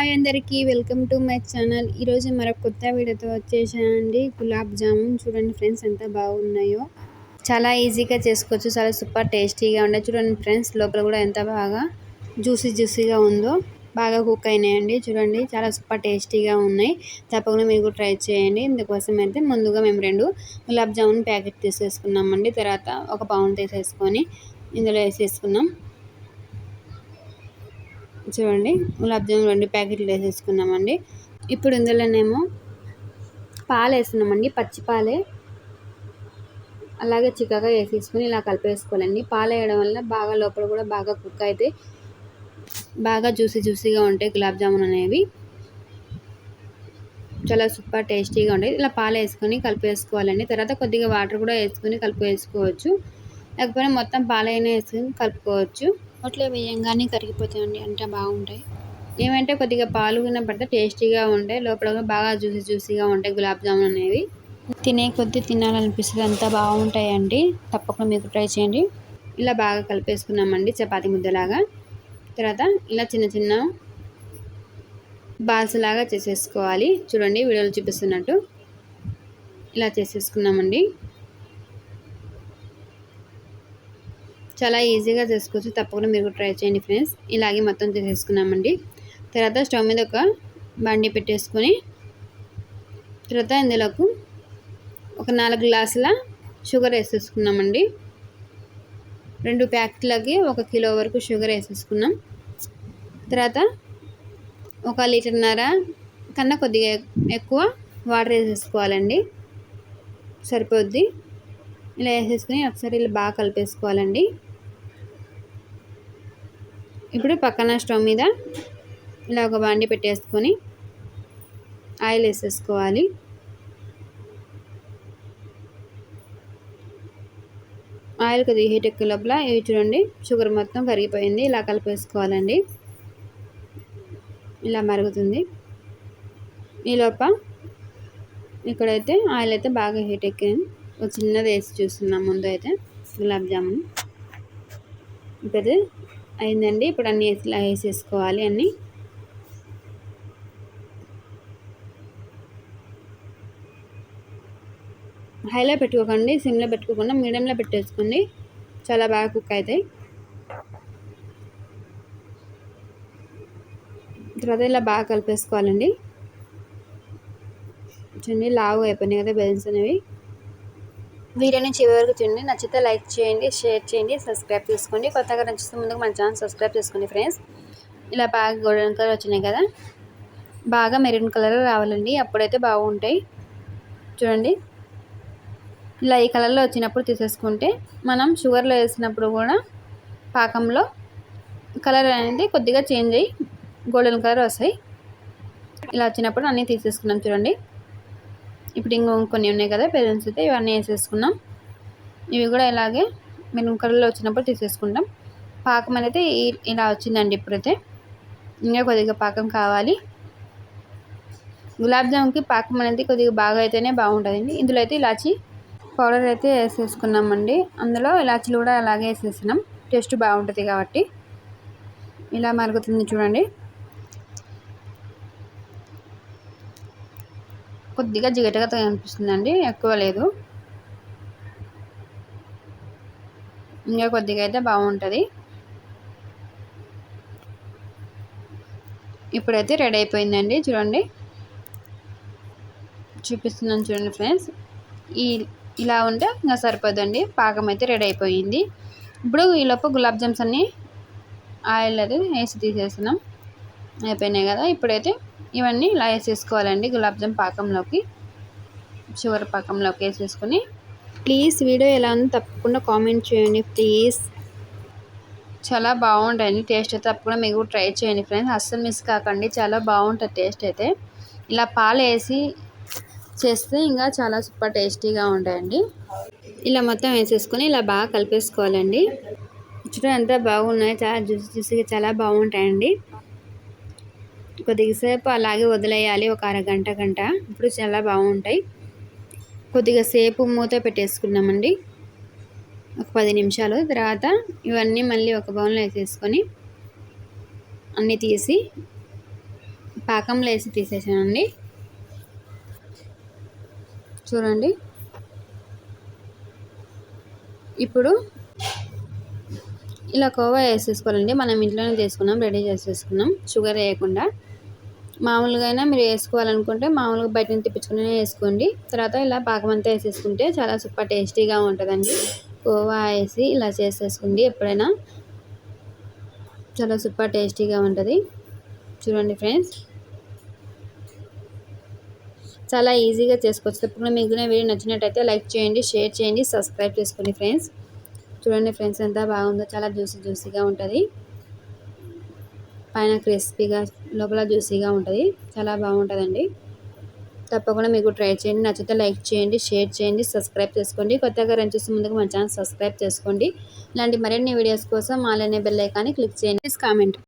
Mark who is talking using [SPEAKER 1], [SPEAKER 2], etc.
[SPEAKER 1] Hi అందరికీ welcome to my channel. ఈరోజు మరొక కొత్త వీడియోతో వచ్చేసానండి. గులాబ్ జామున్ చూడండి ఫ్రెండ్స్ ఎంత బాగున్నాయో. చాలా ఈజీగా చేసుకోవచ్చు చాలా సూపర్ టేస్టీగా ఉండే. చూడండి ఫ్రెండ్స్ లోపల కూడా ఎంత బాగా జ్యూసీ జ్యూసీగా ఉందో. బాగా కుక్ అయినాయండి. చూడండి చాలా సూపర్ టేస్టీగా ఉన్నాయి. తప్పకుండా మీరు కూడా ట్రై చేయండి. ఇందుకోసం అయితే ముందుగా మేము రెండు గులాబ్ జామున్ ప్యాకెట్ తీసేసుకున్నామండి. తర్వాత ఒక పౌండ్ తీసేసుకొని ఇందులో వేసేసుకున్నాం. చూడండి గులాబ్ జామున్ రెండు ప్యాకెట్లు వేసేసుకున్నామండి. ఇప్పుడు ఇందులోనేమో పాలు వేస్తున్నామండి పచ్చి పాలే. అలాగే చిక్కగా వేసేసుకొని ఇలా కలిపేసుకోవాలండి. పాలు వేయడం వల్ల బాగా లోపల కూడా బాగా కుక్ అయితే బాగా జ్యూసీ జ్యూసీగా ఉంటాయి గులాబ్ జామున్ అనేవి. చాలా సూపర్ టేస్టీగా ఉంటాయి. ఇలా పాలు వేసుకొని కలిపేసుకోవాలండి. తర్వాత కొద్దిగా వాటర్ కూడా వేసుకొని కలిపి వేసుకోవచ్చు లేకపోతే మొత్తం పాలైనా వేసుకొని కలుపుకోవచ్చు. అట్లే వేయంగానే కరిగిపోతాయండి అంటే బాగుంటాయి. ఏమంటే కొద్దిగా పాలు కింద పడితే టేస్టీగా ఉంటాయి లోపల బాగా జ్యూసీ జ్యూసీగా ఉంటాయి గులాబ్ జామున్ అనేవి. తినే కొద్దీ తినాలనిపిస్తుంది అంతా బాగుంటాయండి. తప్పకుండా మీకు ట్రై చేయండి. ఇలా బాగా కలిపేసుకున్నామండి చపాతి ముద్దలాగా. తర్వాత ఇలా చిన్న చిన్న బాల్స్లాగా చేసేసుకోవాలి. చూడండి వీడియోలో చూపిస్తున్నట్టు. ఇలా చేసేసుకున్నామండి. చాలా ఈజీగా చేసుకోవచ్చు. తప్పకుండా మీరు ట్రై చేయండి ఫ్రెండ్స్. ఇలాగే మొత్తం చేసేసుకున్నామండి. తర్వాత స్టవ్ మీద ఒక బండి పెట్టేసుకొని తర్వాత ఇందులోకి ఒక నాలుగు గ్లాసుల షుగర్ వేసేసుకున్నామండి. రెండు ప్యాకెట్లకి ఒక కిలో వరకు షుగర్ వేసేసుకున్నాం. తర్వాత ఒక లీటర్న్నర కన్నా కొద్దిగా ఎక్కువ వాటర్ వేసేసుకోవాలండి. సరిపోద్ది. ఇలా వేసేసుకుని ఒకసారి ఇలా బాగా కలిపేసుకోవాలండి. ఇప్పుడు పక్కన స్టవ్ మీద ఇలా ఒక బాండి పెట్టేసుకొని ఆయిల్ వేసేసుకోవాలి. ఆయిల్ కొద్దిగా హీట్ ఎక్కువ లోపల ఇవి చూడండి షుగర్ మొత్తం కరిగిపోయింది ఇలా కలిపేసుకోవాలండి. ఇలా మరుగుతుంది. ఈ ఇక్కడైతే ఆయిల్ అయితే బాగా హీట్ ఎక్కింది. ఒక చిన్నది వేసి చూస్తున్నాం ముందు అయితే గులాబ్ జామున్. ఇప్పుడు అయిందండి. ఇప్పుడు అన్నీ వేసి ఇలా వేసేసుకోవాలి అన్నీ? హైలో పెట్టుకోకండి సిమ్లో పెట్టుకోకుండా మీడియంలో పెట్టేసుకోండి. చాలా బాగా కుక్ అవుతాయి. తర్వాత ఇలా బాగా కలిపేసుకోవాలండి. చూడండి లావు అయిపోయినాయి కదా బెలూన్స్ అనేవి. వీడియోని చివరి వరకు చూడండి నచ్చితే లైక్ చేయండి షేర్ చేయండి సబ్స్క్రైబ్ చేసుకోండి. కొత్తగా నచ్చితే ముందుకు మన ఛానల్ సబ్స్క్రైబ్ చేసుకోండి ఫ్రెండ్స్. ఇలా బాగా గోల్డెన్ కలర్ వచ్చినాయి కదా? బాగా మెరూన్ కలర్ రావాలండి. అప్పుడైతే బాగుంటాయి. చూడండి. ఇలా ఈ కలర్లో వచ్చినప్పుడు తీసేసుకుంటే మనం షుగర్లో వేసినప్పుడు కూడా పాకంలో కలర్ అనేది కొద్దిగా చేంజ్ అయ్యి గోల్డెన్ కలర్ వస్తాయి. ఇలా వచ్చినప్పుడు అన్నీ తీసేసుకున్నాం చూడండి. ఇప్పుడు ఇంకో కొన్ని ఉన్నాయి కదా పేరెంట్స్ అయితే ఇవన్నీ వేసేసుకున్నాం ఇవి కూడా ఇలాగే మెరూన్ కలర్లో వచ్చినప్పుడు తీసేసుకుంటాం. పాకం అనేది ఇలా వచ్చిందండి ఇప్పుడైతే. ఇంకా కొద్దిగా పాకం కావాలి. గులాబ్ జామున్కి పాకం అనేది కొద్దిగా బాగా అయితేనే బాగుంటుందండి. ఇందులో అయితే ఇలాచి పౌడర్ అయితే వేసేసుకున్నామండి. అందులో ఇలాచీలు కూడా అలాగే వేసేసినాం. టేస్ట్ బాగుంటుంది కాబట్టి. ఇలా మరుగుతుంది చూడండి. కొద్దిగా జిగటగా అనిపిస్తుందండి ఎక్కువ లేదు. ఇంకా కొద్దిగా అయితే బాగుంటుంది. ఇప్పుడైతే రెడీ అయిపోయిందండి చూడండి. చూపిస్తున్నాను చూడండి ఫ్రెండ్స్. ఈ ఇలా ఉంటే ఇంకా సరిపోదండి పాకం అయితే రెడీ అయిపోయింది. ఇప్పుడు ఈలోపు గులాబ్ జామ్స్ అన్నీ ఆయిల్ అది వేసి తీసేసినాం అయిపోయినాయి కదా ఇప్పుడైతే ఇవన్నీ ఇలా వేసేసుకోవాలండి గులాబ్ జామ్ పాకంలోకి షుగర్ పాకంలోకి వేసేసుకొని. ప్లీజ్ వీడియో ఎలా ఉందో తప్పకుండా కామెంట్ చేయండి ప్లీజ్. చాలా బాగుంటాయండి టేస్ట్ అయితే తప్పకుండా మీకు ట్రై చేయండి ఫ్రెండ్స్. అస్సలు మిస్ కాకండి చాలా బాగుంటుంది టేస్ట్ అయితే. ఇలా పాలు వేసి చేస్తే ఇంకా చాలా సూపర్ టేస్టీగా ఉంటాయండి. ఇలా మొత్తం వేసేసుకొని ఇలా బాగా కలిపేసుకోవాలండి. చూడండి ఎంత బాగున్నాయి చాలా జ్యూసి జ్యూసీగా చాలా బాగుంటాయండి. కొద్దిసేపు అలాగే వదిలేయాలి. ఒక అరగంట గంట. ఇప్పుడు చాలా బాగుంటాయి. కొద్దిగా సేపు మూత పెట్టేసుకున్నామండి. ఒక పది నిమిషాలు. తర్వాత ఇవన్నీ మళ్ళీ ఒక బౌన్లో వేసేసుకొని అన్నీ తీసి పాకంలో వేసి తీసేసానండి. చూడండి. ఇప్పుడు ఇలా కోవా వేసేసుకోవాలండి. మనం ఇంట్లోనే చేసుకున్నాం రెడీ చేసేసుకున్నాం. షుగర్ వేయకుండా. మామూలుగా అయినా మీరు వేసుకోవాలనుకుంటే మామూలుగా బయట తెప్పించుకునే వేసుకోండి. తర్వాత ఇలా పాకమంతా వేసేసుకుంటే చాలా సూపర్ టేస్టీగా ఉంటుందండి. కోవా వేసి ఇలా చేసేసుకోండి ఎప్పుడైనా. చాలా సూపర్ టేస్టీగా ఉంటుంది. చూడండి ఫ్రెండ్స్. చాలా ఈజీగా చేసుకోవచ్చు. తప్పకుండా మీకు వీడియో నచ్చినట్టయితే లైక్ చేయండి షేర్ చేయండి సబ్స్క్రైబ్ చేసుకోండి ఫ్రెండ్స్. చూడండి ఫ్రెండ్స్ ఎంత బాగుందో. చాలా జ్యూసీ జ్యూసీగా ఉంటుంది. పైన క్రిస్పీగా లోపల జ్యూసీగా ఉంటుంది. చాలా బాగుంటుందండి. తప్పకుండా మీకు ట్రై చేయండి. నచ్చితే లైక్ చేయండి షేర్ చేయండి సబ్స్క్రైబ్ చేసుకోండి. కొత్తగా రన్ చూసి ముందుకు మన ఛానల్ సబ్స్క్రైబ్ చేసుకోండి. ఇలాంటి మరిన్ని వీడియోస్ కోసం ఆలనే బెల్ ఐకాన్ని క్లిక్ చేయండి. కామెంట్.